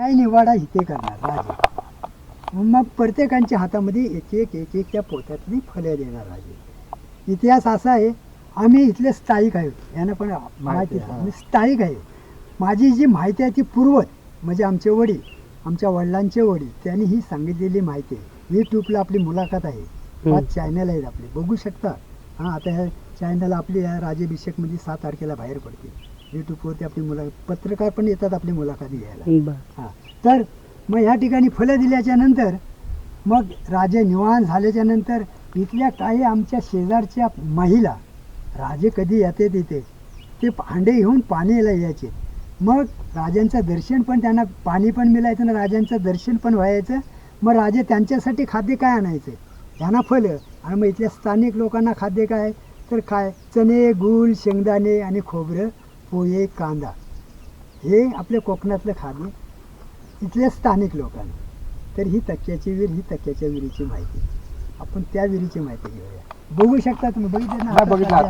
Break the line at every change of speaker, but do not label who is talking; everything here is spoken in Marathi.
न्याय निवाडा इथे करणार राजे. मग प्रत्येकांच्या हातामध्ये एक एक एक एक त्या पोत्यातली फळे देणार राजे. इतिहास असा आहे आम्ही इथले स्थायिक आहोत यांना पण माहिती.
हा.
मी स्थायिक आहे. माझी जी माहिती आहे ती पूर्वज म्हणजे आमचे वडील आमच्या वडिलांचे वडील त्यांनी ही सांगितलेली माहिती आहे. यूट्यूबला आपली मुलाखत आहे. पाच चॅनल आहेत आपले. बघू शकता. हां आता ह्या चॅनल आपली या राज्याभिषेकमध्ये सात तारखेला बाहेर पडते यूट्यूबवरती आपली मुला पत्रकार पण येतात आपली मुलाखती घ्यायला. हां. तर मग ह्या ठिकाणी फळं दिल्याच्या नंतर मग राजे निवाण झाल्याच्यानंतर इथल्या काही आमच्या शेजारच्या महिला राजे कधी येते तिथे ते भांडे घेऊन पाणीला यायचे. मग राजांचं दर्शन पण त्यांना पाणी पण मिळायचं आणि राजांचं दर्शन पण व्हायचं. मग राजे त्यांच्यासाठी खाद्य काय आणायचे? त्यांना फळं. आणि मग इथल्या स्थानिक लोकांना खाद्य काय? तर काय? चणे गूळ शेंगदाणे आणि खोबरं. पोहे कांदा हे आपल्या कोकणातलं खाद्य इथल्या स्थानिक लोकांना. तर ही तक्क्याची विहीर ही तक्क्याच्या विहिरीची माहिती. आपण त्या विहिरीची माहिती घेऊया. बघू शकता तुम्ही बघितलं ना?
बघितलं.